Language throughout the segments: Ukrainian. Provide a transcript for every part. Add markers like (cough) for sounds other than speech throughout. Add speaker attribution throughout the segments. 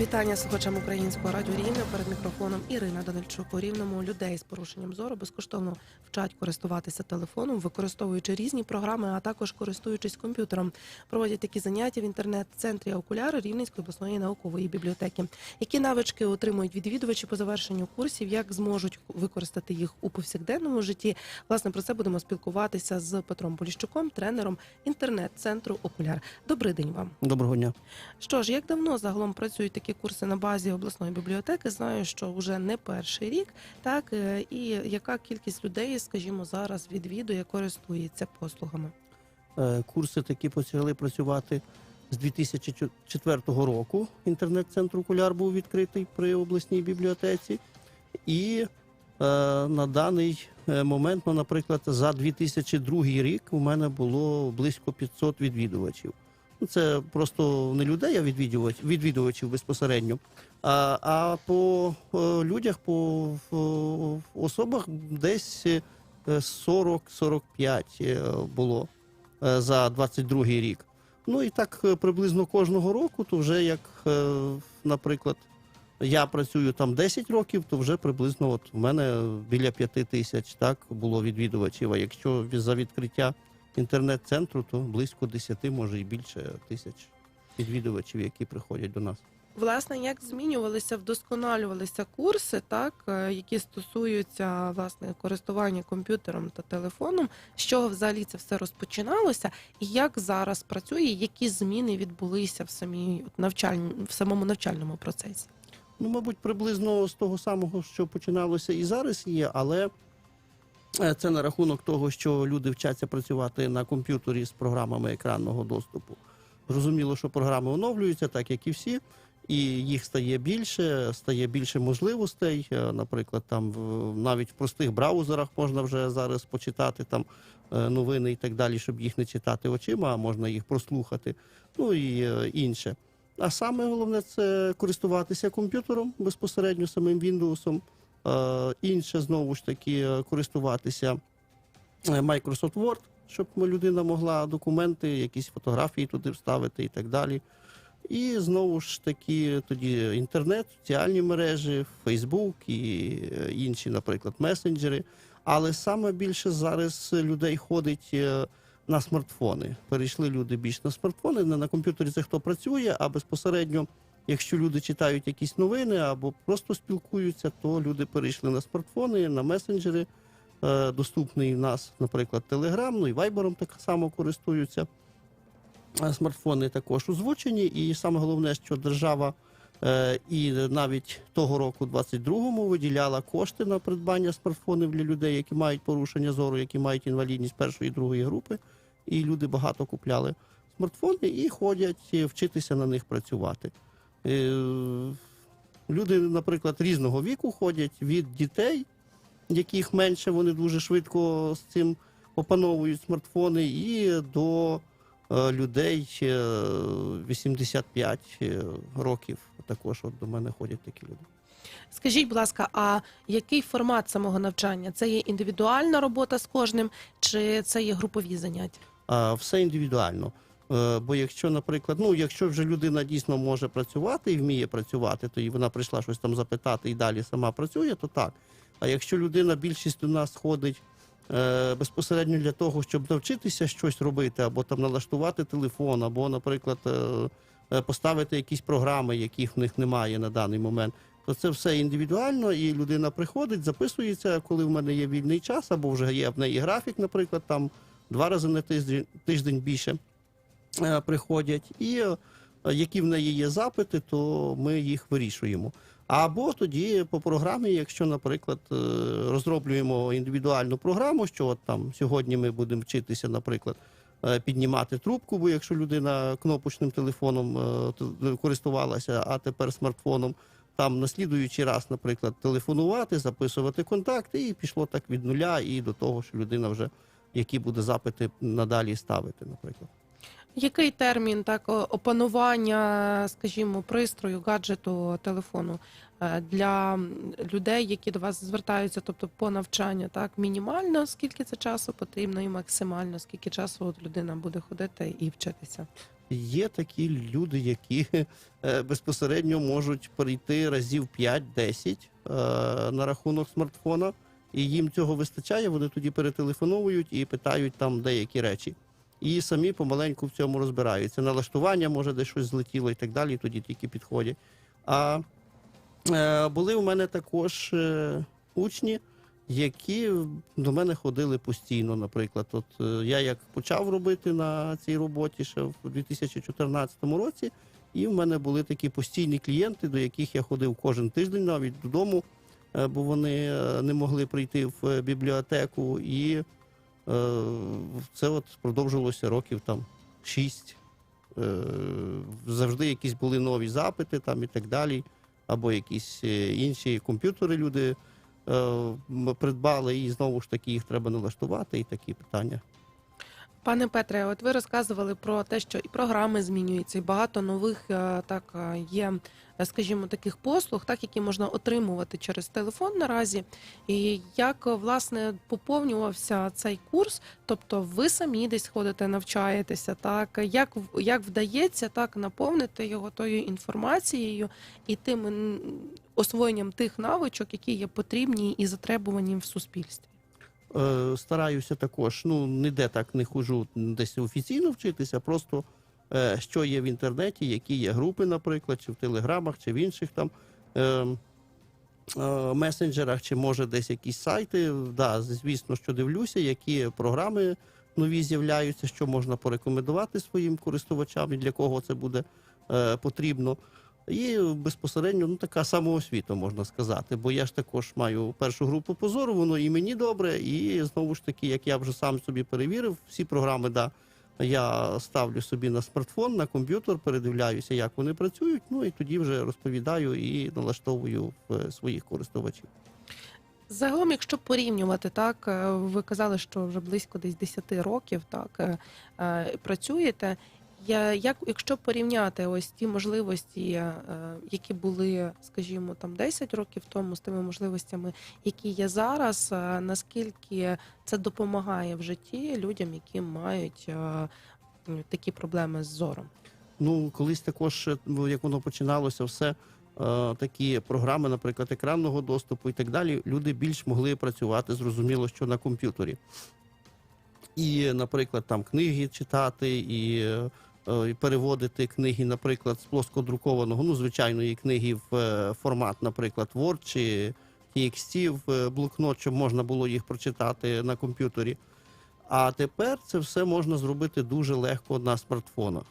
Speaker 1: Вітання слухачам українського радіо Рівне перед мікрофоном Ірина Данильчук. У рівному людей з порушенням зору безкоштовно вчать користуватися телефоном, використовуючи різні програми, а також користуючись комп'ютером. Проводять такі заняття в інтернет-центрі окуляри Рівненської обласної наукової бібліотеки. Які навички отримують відвідувачі по завершенню курсів, як зможуть використати їх у повсякденному житті? Власне про це будемо спілкуватися з Петром Поліщуком, тренером інтернет-центру Окуляр. Добрий день вам.
Speaker 2: Доброго дня.
Speaker 1: Що ж, як давно загалом працюють такі курси на базі обласної бібліотеки? Знаю, що вже не перший рік, так е, і яка кількість людей, скажімо, зараз відвідує, користується послугами?
Speaker 2: Е, Курси такі почали працювати з 2004 року. Інтернет-центр окуляр був відкритий при обласній бібліотеці. І е, на даний момент, ну, наприклад, за 2002 рік у мене було близько 500 відвідувачів. Ну, Це просто не людей, а відвідувач, відвідувачів безпосередньо. А, а по е, людях, по особах десь е, 40-45 е, було е, за 22 рік. Ну і так приблизно кожного року, то вже як, наприклад, я працюю там 10 років, то вже приблизно от у мене біля 5 тисяч так було відвідувачів. А якщо за відкриття інтернет-центру, то близько 10, може і більше тисяч відвідувачів, які приходять до нас.
Speaker 1: Власне, як змінювалися, вдосконалювалися курси, так е, які стосуються власне користування комп'ютером та телефоном, з чого взагалі це все розпочиналося, і як зараз працює, які зміни відбулися в самій навчальні, в самому навчальному процесі?
Speaker 2: Ну, мабуть, приблизно з того самого, що починалося і зараз є, але це на рахунок того, що люди вчаться працювати на комп'ютері з програмами екранного доступу. Зрозуміло, що програми оновлюються, так як і всі, і їх стає більше, стає більше можливостей. Е, Наприклад, там навіть в простих браузерах можна вже зараз почитати там е, новини і так далі, щоб їх не читати очима, а можна їх прослухати. Ну і е, інше. А саме головне це користуватися комп'ютером безпосередньо самим Windows. Е, інше знову ж таки е, користуватися е, Microsoft Word, щоб людина могла документи, якісь фотографії туди вставити і так далі. І знову ж таки тоді інтернет, соціальні мережі, Facebook і інші, наприклад, месенджери. Але саме більше зараз людей ходить на смартфони. Перейшли люди більш на смартфони. Не на комп'ютері це хто працює, а безпосередньо, якщо люди читають якісь новини або просто спілкуються, то люди перейшли на смартфони, на месенджери. Е, Доступний в нас, наприклад, Telegram, ну і Viber так само користуються. Е, Смартфони також озвучені, і саме головне, що держава е, і навіть того року, 22-му, виділяла кошти на придбання смартфонів для людей, які мають порушення зору, які мають інвалідність першої і другої групи. І люди багато купляли смартфони і ходять вчитися на них працювати. Е, Люди, наприклад, різного віку ходять від дітей, яких менше вони дуже швидко з цим опановують смартфони, і до е, людей е, 85 е, років. Також от до мене ходять такі люди.
Speaker 1: Скажіть, будь ласка, а який формат самого навчання? Це є індивідуальна робота з кожним, чи це є групові заняття?
Speaker 2: Все індивідуально. Е, Бо якщо, наприклад, ну якщо вже людина дійсно може працювати і вміє працювати, то і вона прийшла щось там запитати і далі сама працює, то так. А якщо людина більшість до нас ходить е, безпосередньо для того, щоб навчитися щось робити, або там налаштувати телефон, або, наприклад, е, поставити якісь програми, яких в них немає на даний момент, то це все індивідуально, і людина приходить, записується, коли в мене є вільний час, або вже є в неї графік, наприклад, там два рази на тиждень, тиждень більше приходять, і е, які в неї є запити, то ми їх вирішуємо. Або тоді по програмі, якщо, наприклад, е, розроблюємо індивідуальну програму, що от там сьогодні ми будемо вчитися, наприклад, е, піднімати трубку, бо якщо людина кнопочним телефоном е, користувалася, а тепер смартфоном, там на слідуючий раз, наприклад, телефонувати, записувати контакти, і пішло так від нуля і до того, що людина вже які буде запити надалі ставити, наприклад.
Speaker 1: Який термін так опанування, скажімо, пристрою, гаджету, телефону е, для людей, які до вас звертаються, тобто по навчанню, так мінімально скільки це часу потрібно, і максимально скільки часу от людина буде ходити і вчитися?
Speaker 2: Є такі люди, які (laughs) е, безпосередньо можуть прийти разів 5-10 е, на рахунок смартфона, і їм цього вистачає. Вони тоді перетелефоновують і питають там деякі речі. І самі помаленьку в цьому розбираються. Налаштування може десь щось злетіло і так далі, і тоді тільки підходять. А е, були у мене також е, учні, які до мене ходили постійно. Наприклад, от е, я як почав робити на цій роботі ще в 2014 році, і в мене були такі постійні клієнти, до яких я ходив кожен тиждень, навіть додому, е, бо вони е, не могли прийти в е, бібліотеку. І це от продовжилося років там шість. Е, Завжди якісь були нові запити там і так далі, або якісь е, інші комп'ютери люди е, придбали, і знову ж таки їх треба налаштувати, і такі питання.
Speaker 1: Пане Петре, от ви розказували про те, що і програми змінюються, і багато нових е, так е, є, е, скажімо, таких послуг, так які можна отримувати через телефон наразі. І як власне поповнювався цей курс? Тобто, ви самі десь ходите, навчаєтеся, так як як вдається так наповнити його тою інформацією і тим освоєнням тих навичок, які є потрібні і затребувані в суспільстві?
Speaker 2: Е, Стараюся також, ну ніде так не хожу десь офіційно вчитися, просто е, що є в інтернеті, які є групи, наприклад, чи в телеграмах, чи в інших там е, е, месенджерах, чи може десь якісь сайти. Да, звісно, що дивлюся, які програми нові з'являються, що можна порекомендувати своїм користувачам і для кого це буде е, потрібно. І безпосередньо ну, така самоосвіта, можна сказати. Бо я ж також маю першу групу позору, воно і мені добре, і знову ж таки, як я вже сам собі перевірив, всі програми, да, я ставлю собі на смартфон, на комп'ютер, передивляюся, як вони працюють. Ну і тоді вже розповідаю і налаштовую в своїх користувачів.
Speaker 1: Загалом, якщо порівнювати, так е, ви казали, що вже близько десь 10 років так е, е, працюєте. Я як якщо порівняти ось ті можливості, е, які були, скажімо, там 10 років тому, з тими можливостями, які є зараз, е, наскільки це допомагає в житті людям, які мають е, такі проблеми з зором?
Speaker 2: Ну, колись також, ну, як воно починалося, все такі програми, наприклад, екранного доступу і так далі, люди більш могли працювати, зрозуміло, що на комп'ютері. І, наприклад, там книги читати, і переводити книги, наприклад, з плоскодрукованого, ну, звичайної книги в е, формат, наприклад, Word чи TXT в е, блокнот, щоб можна було їх прочитати на комп'ютері. А тепер це все можна зробити дуже легко на смартфонах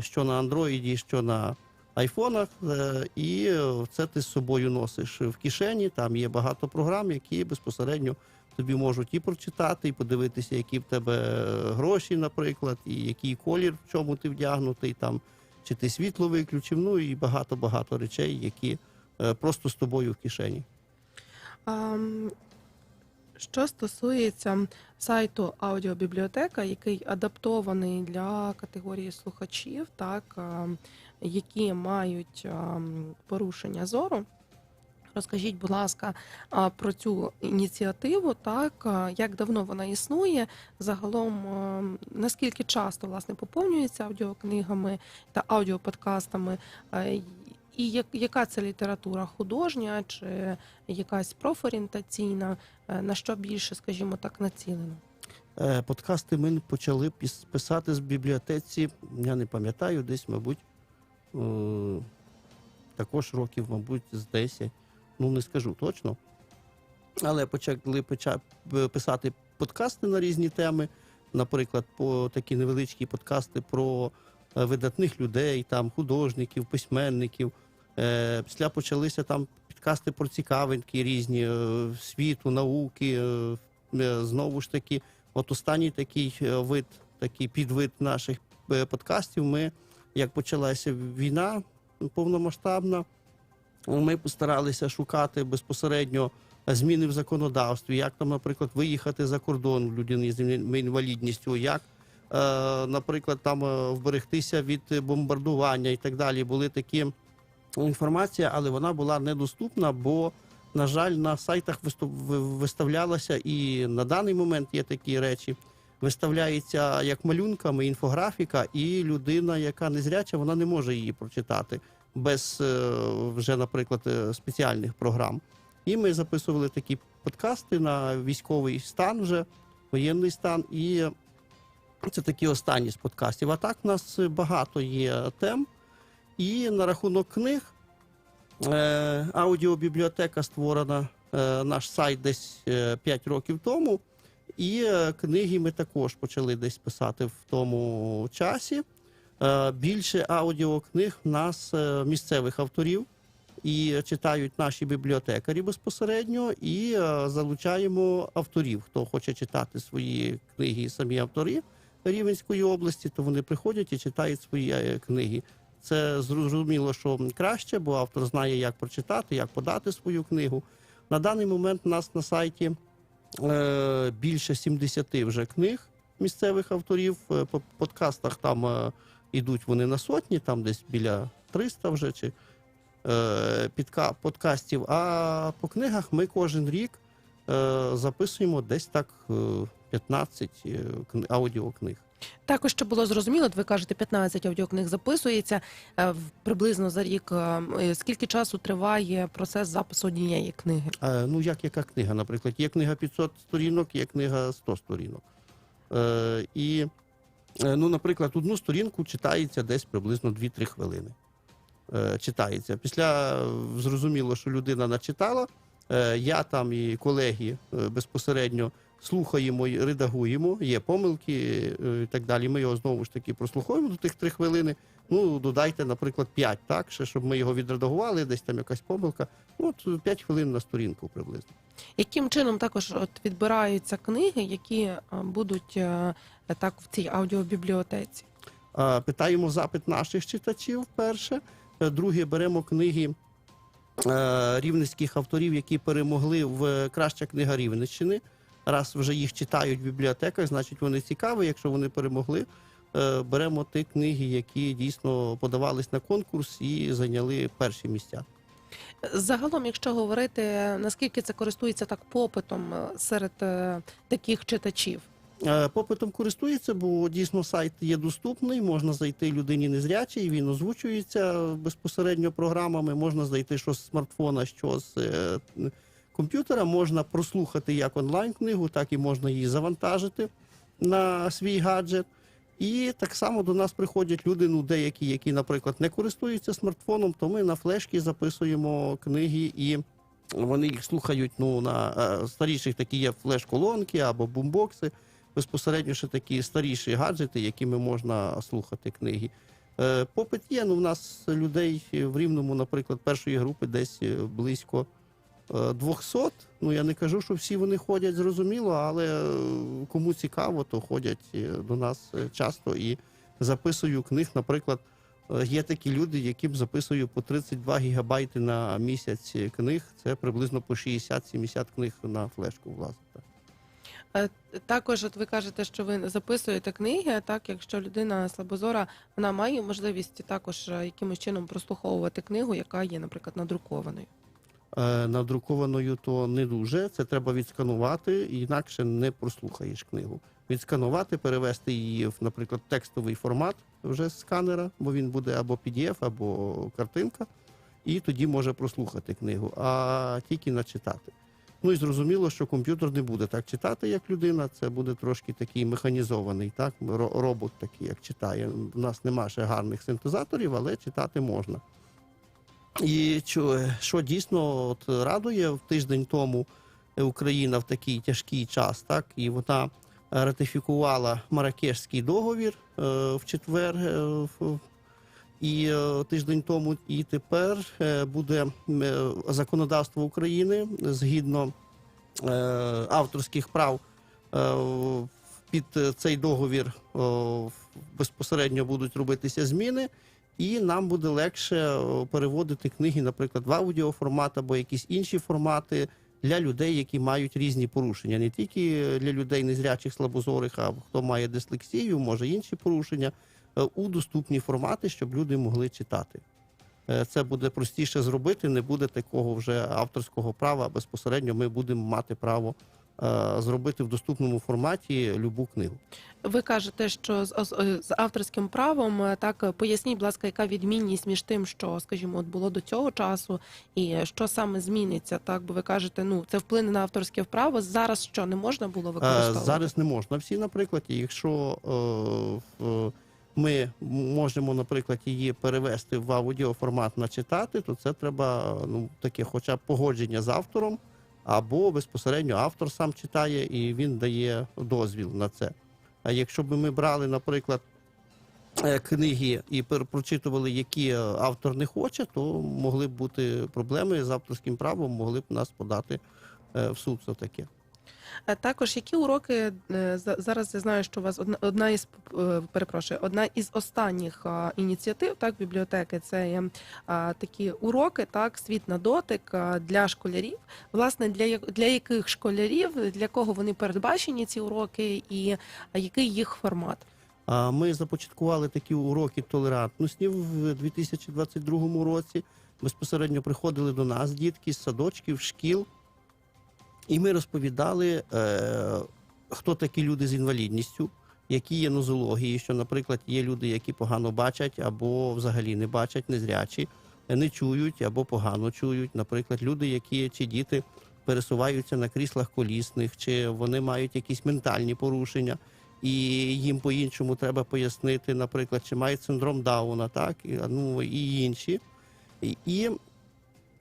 Speaker 2: що на андроїді, що на айфонах, е, і е, це ти з собою носиш в кишені. Там є багато програм, які безпосередньо тобі можуть і прочитати, і подивитися, які в тебе е, гроші, наприклад, і який колір, в чому ти вдягнутий, там чи ти світло виключив. Ну і багато багато речей, які е, просто з тобою в кишені.
Speaker 1: Що стосується сайту аудіобібліотека, який адаптований для категорії слухачів, так, які мають порушення зору. Розкажіть, будь ласка, про цю ініціативу, так як давно вона існує, загалом наскільки часто власне поповнюється аудіокнигами та аудіоподкастами, і як, яка це література художня чи якась профорієнтаційна, на що більше, скажімо так, націлено?
Speaker 2: Е, Подкасти ми почали писати з бібліотеці, я не пам'ятаю, десь, мабуть, також років, мабуть, з 10. Ну, не скажу точно. Але почали поча- е, писати подкасти на різні теми. Наприклад, по такі невеличкі подкасти про е, видатних людей, там художників, письменників. Е, Після почалися там підкасти про цікавинки різні світу, науки. Знову ж таки, От останній такий вид, такий підвид наших подкастів. Ми, як почалася війна повномасштабна, ми постаралися шукати безпосередньо зміни в законодавстві, як там, наприклад, виїхати за кордон людини з інвалідністю, як наприклад, там е, вберегтися від бомбардування і так далі. Були такі інформація, але вона була недоступна, бо, на жаль, на сайтах виставлялася і на даний момент є такі речі. Виставляється як малюнками інфографіка, і людина, яка незряча, вона не може її прочитати без е, вже, наприклад, е, спеціальних програм. І ми записували такі подкасти на військовий стан, вже воєнний стан. І це такі останні з подкастів. А так, в нас багато є тем. І на рахунок книг е, аудіобібліотека створена наш сайт десь е, 5 років тому. І книги ми також почали десь писати в тому часі. Е, більше аудіокниг в нас е, місцевих авторів і читають наші бібліотекарі безпосередньо, і е, залучаємо авторів. Хто хоче читати свої книги, і самі автори Рівненської області, то вони приходять і читають свої книги. Це зрозуміло, що краще, бо автор знає, як прочитати, як подати свою книгу. На даний момент у нас на сайті більше 70 вже книг місцевих авторів. По подкастах там ідуть вони на сотні, там десь біля 300 вже чи е, підка, подкастів. А по книгах ми кожен рік е, записуємо десь так е, 15 е, аудіокниг.
Speaker 1: Також щоб було зрозуміло, ви кажете, 15 аудіокниг записується е, приблизно за рік. е, Скільки часу триває процес запису однієї книги?
Speaker 2: Е, ну, як яка книга, наприклад, є книга 500 сторінок, є книга 100 сторінок. Е, і, е, ну, наприклад, одну сторінку читається десь приблизно 2-3 хвилини. Е, читається. Після е, зрозуміло, що людина начитала. Е, я там і колеги е, безпосередньо слухаємо і редагуємо, є помилки е, і так далі. Ми його знову ж таки прослуховуємо до тих 3 хвилини. Ну, додайте, наприклад, 5, так, ще, щоб ми його відредагували, десь там якась помилка. Ну, от 5 хвилин на сторінку приблизно.
Speaker 1: Яким чином також от відбираються книги, які е, будуть е, так в цій аудіобібліотеці?
Speaker 2: Питаємо запит наших читачів перше. Е, Друге, беремо книги рівненських авторів, які перемогли в краща книга Рівненщини. Раз вже їх читають в бібліотеках, значить вони цікаві. Якщо вони перемогли, беремо ті книги, які дійсно подавались на конкурс і зайняли перші місця.
Speaker 1: Загалом, якщо говорити, наскільки це користується так попитом е, серед е, таких читачів?
Speaker 2: Е, Попитом користується, бо дійсно сайт є доступний. Можна зайти людині незрячій, він озвучується безпосередньо програмами. Можна зайти що з смартфона, що з комп'ютера. Можна прослухати як онлайн книгу, так і можна її завантажити на свій гаджет. І так само до нас приходять люди, ну деякі, які, наприклад, не користуються смартфоном, то ми на флешки записуємо книги і вони їх слухають ну, на е, старіших такі є флеш-колонки або бумбокси безпосередньо ще такі старіші гаджети, якими можна слухати книги. Е, Попит є, ну в нас людей в рівному, наприклад, першої групи десь е, близько 200. Ну я не кажу, що всі вони ходять зрозуміло, але е, кому цікаво, то ходять е, до нас е, часто і записую книг. Наприклад, є такі люди, яким записую по 32 гігабайти на місяць книг. Це приблизно по 60-70 книг на флешку влазить.
Speaker 1: Е, Також, от ви кажете, що ви записуєте книги, так якщо людина слабозора, вона має можливість також якимось чином прослуховувати книгу, яка є, наприклад, надрукованою.
Speaker 2: Е, надрукованою то не дуже. Це треба відсканувати, інакше не прослухаєш книгу. Відсканувати, перевести її в, наприклад, текстовий формат вже з сканера, бо він буде або PDF, або картинка, і тоді може прослухати книгу, а тільки начитати. Ну і зрозуміло, що комп'ютер не буде так читати, як людина. Це буде трошки такий механізований, так робот такий, як читає. У нас нема ще гарних синтезаторів, але читати можна. І що, дійсно от радує в тиждень тому Україна в такий тяжкий час, так і вона ратифікувала Маракешський договір е, в четвер. е, і е, тиждень тому, і тепер е, буде е, законодавство України згідно е, авторських прав е, під цей договір е, безпосередньо будуть робитися зміни, і нам буде легше е, переводити книги, наприклад, в аудіоформат або якісь інші формати для людей, які мають різні порушення, не тільки для людей незрячих слабозорих, а хто має дислексію, може інші порушення, е, у доступні формати, щоб люди могли читати. Е, Це буде простіше зробити, не буде такого вже авторського права. Безпосередньо ми будемо мати право зробити в доступному форматі любу книгу.
Speaker 1: Ви кажете, що з, е, з авторським правом е, так е, поясніть, будь ласка, яка відмінність між тим, що, скажімо, от було до цього часу, і е, що саме зміниться? Так, бо ви кажете, ну це вплине на авторське право. Зараз що не можна було
Speaker 2: Е,
Speaker 1: використовувати?
Speaker 2: Зараз не можна всі, наприклад, якщо е, в- ми можемо, наприклад, її перевести в аудіоформат начитати, то це треба ну, таке, хоча б погодження з автором, або безпосередньо автор сам читає і він дає дозвіл на це. А якщо б ми брали, наприклад, е, книги і прочитували, які е, автор не хоче, то могли б бути проблеми з авторським правом, могли б нас подати е, в суд за таке.
Speaker 1: А також які уроки е, за- зараз я знаю, що у вас одна одна із е, перепрошую, одна із останніх ініціатив так бібліотеки. Це є такі уроки, так світ на дотик для школярів. Власне, для для яких школярів, для кого вони передбачені ці уроки, і який їх формат?
Speaker 2: Ми започаткували такі уроки толерантності в 2022 році. Безпосередньо приходили до нас дітки з садочків, шкіл, і ми розповідали, е, хто такі люди з інвалідністю, які є нозології, що, наприклад, є люди, які погано бачать або взагалі не бачать, незрячі, не чують або погано чують. Наприклад, люди, які чи діти пересуваються на кріслах колісних, чи вони мають якісь ментальні порушення і їм по-іншому треба пояснити, наприклад, чи мають синдром Дауна, так ну і інші. І,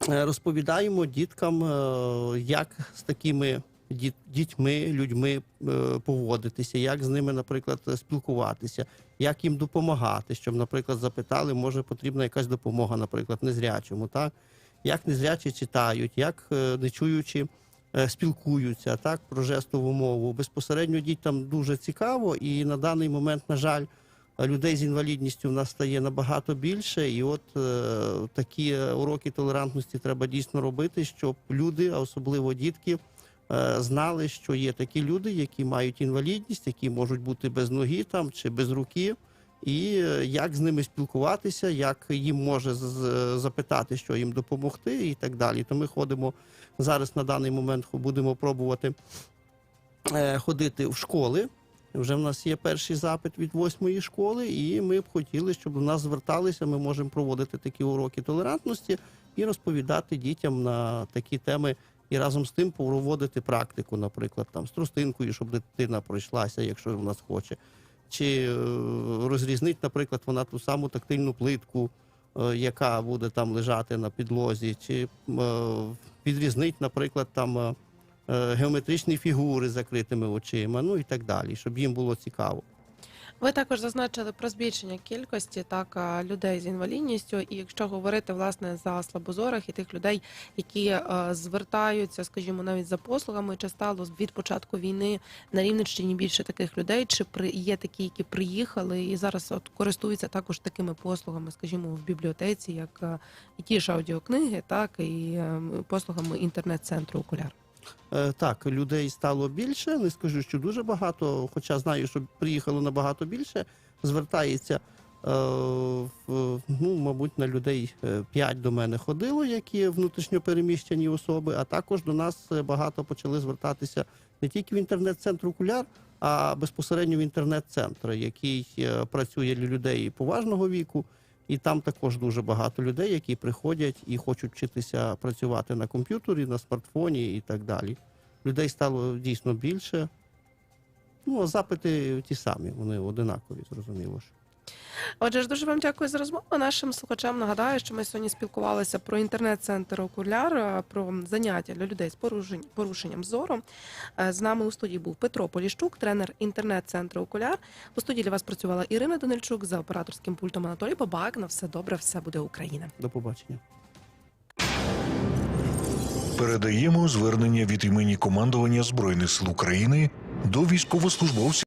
Speaker 2: розповідаємо діткам, е, як з такими дітьми, людьми е, поводитися, як з ними, наприклад, спілкуватися, як їм допомагати, щоб, наприклад, запитали, може потрібна якась допомога, наприклад, незрячому, так як незрячі читають, як е, нечуючі е, спілкуються так про жестову мову. Безпосередньо дітям дуже цікаво, і на даний момент, на жаль, людей з інвалідністю в нас стає набагато більше. І от е, такі уроки толерантності треба дійсно робити, щоб люди, а особливо дітки, е, знали, що є такі люди, які мають інвалідність, які можуть бути без ноги там чи без руки. І е, як з ними спілкуватися, як їм може запитати, що їм допомогти, і так далі. То ми ходимо зараз на даний момент, будемо пробувати е, ходити в школи. Вже в нас є перший запит від восьмої школи, і ми б хотіли, щоб до нас зверталися. Ми можемо проводити такі уроки толерантності і розповідати дітям на такі теми, і разом з тим проводити практику, наприклад, там з тростинкою, щоб дитина пройшлася, якщо в нас хоче. Чи е, розрізнить, наприклад, вона ту саму тактильну плитку, е, яка буде там лежати на підлозі, чи е, відрізнить, наприклад, там. Е, геометричні фігури закритими очима, ну і так далі, щоб їм було цікаво.
Speaker 1: Ви також зазначили про збільшення кількості так людей з інвалідністю. І якщо говорити власне за слабозорих і тих людей, які е, звертаються, скажімо, навіть за послугами, чи стало від початку війни на Рівненщині більше таких людей, чи при є такі, які приїхали і зараз от користуються також такими послугами, скажімо, в бібліотеці, як е, і ті ж аудіокниги, так і е, послугами інтернет-центру Окуляр.
Speaker 2: Е, Так, людей стало більше. Не скажу, що дуже багато, хоча знаю, що приїхало набагато більше. Звертається е, ну, мабуть, на людей 5 до мене ходило, які внутрішньо переміщені особи, а також до нас е, багато почали звертатися не тільки в інтернет-центр окуляр, а безпосередньо в інтернет-центр, який е, працює для людей поважного віку. І там також дуже багато людей, які приходять і хочуть вчитися працювати на комп'ютері, на смартфоні і так далі. Людей стало дійсно більше. Ну, а запити ті самі, вони одинакові, зрозуміло ж.
Speaker 1: Отже, ж дуже вам дякую за розмову. Нашим слухачам нагадаю, що ми сьогодні спілкувалися про інтернет-центр Окуляр, про заняття для людей з порушенням зору. З нами у студії був Петро Поліщук, тренер інтернет-центру Окуляр. У студії для вас працювала Ірина Данильчук за операторським пультом Анатолій Бабак. На все добре, все буде Україна.
Speaker 2: До побачення.
Speaker 3: Передаємо звернення від імені командування Збройних сил України до військовослужбовців.